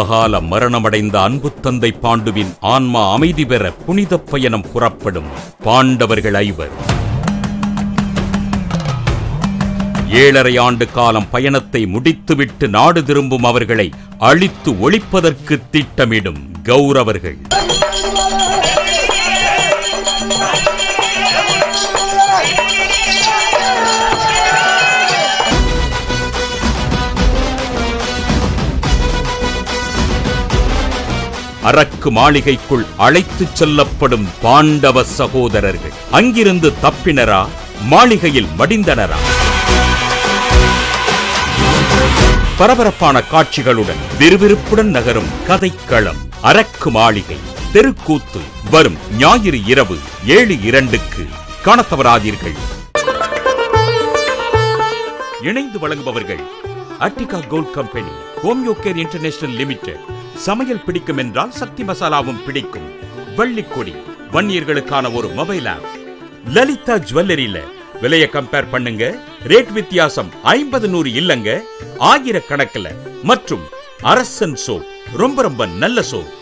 அகால மரணமடைந்த அன்பு தந்தை பாண்டுவின் ஆன்மா அமைதி பெற புனித பயணம் புறப்படும் பாண்டவர்கள் ஐவர். ஏழரை ஆண்டு காலம் பயணத்தை முடித்துவிட்டு நாடு திரும்பும் அவர்களை அழித்து ஒழிப்பதற்கு திட்டமிடும் கௌரவர்கள். அரக்கு மாளிகைக்குள் அழைத்துச் செல்லப்படும் பாண்டவ சகோதரர்கள். அங்கிருந்து தப்பினரா? மாளிகையில் மடிந்தனரா? பரபரப்பான காட்சிகளுடன் விறுவிறுப்புடன் நகரும் கதைக்களம் அரக்கு மாளிகை தெருக்கூத்து வரும் ஞாயிறு இரவு ஏழு இரண்டுக்கு. காணத் தவறாதீர்கள் இணைந்து வழங்குபவர்கள் Attica gold company Homeocare international limited சமையல் பிடிக்கும் என்றால் சக்தி மசாலாவும் பிடிக்கும். வள்ளிக்கொடி வன்னியர்களுக்கான ஒரு மொபைல் ஆப். லலிதா ஜுவல்லரியில விலைய கம்பேர் பண்ணுங்க. ரேட் வித்தியாசம் ஐம்பது நூறு இல்லங்க. ஆயிரக்கணக்கில். மற்றும் அரசன் சோப் ரொம்ப ரொம்ப நல்ல சோப்.